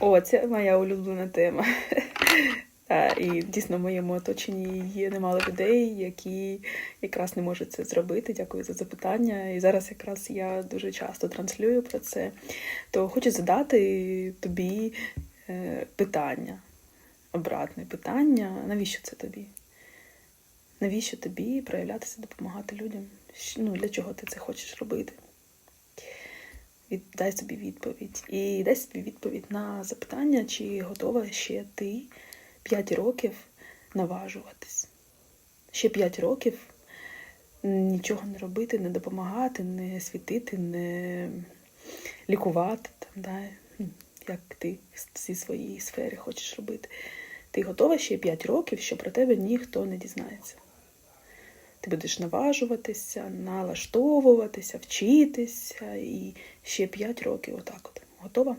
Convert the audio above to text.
О, це моя улюблена тема. І дійсно в моєму оточенні є немало людей, які якраз не можуть це зробити. Дякую за запитання. І зараз якраз я дуже часто транслюю про це. То хочу задати тобі е, питання, обратне питання. Навіщо це тобі? Навіщо тобі проявлятися, допомагати людям? Ну, для чого ти це хочеш робити? Від- Дай собі відповідь. І дай собі відповідь на запитання, чи готова ще ти 5 років наважуватись. Ще 5 років нічого не робити, не допомагати, не світити, не лікувати, там, да, ну, як ти в цій своїй сфері хочеш робити. Ти готова ще 5 років, що про тебе ніхто не дізнається. Ти будеш наважуватися, налаштовуватися, вчитися і ще 5 років отак от. Готова?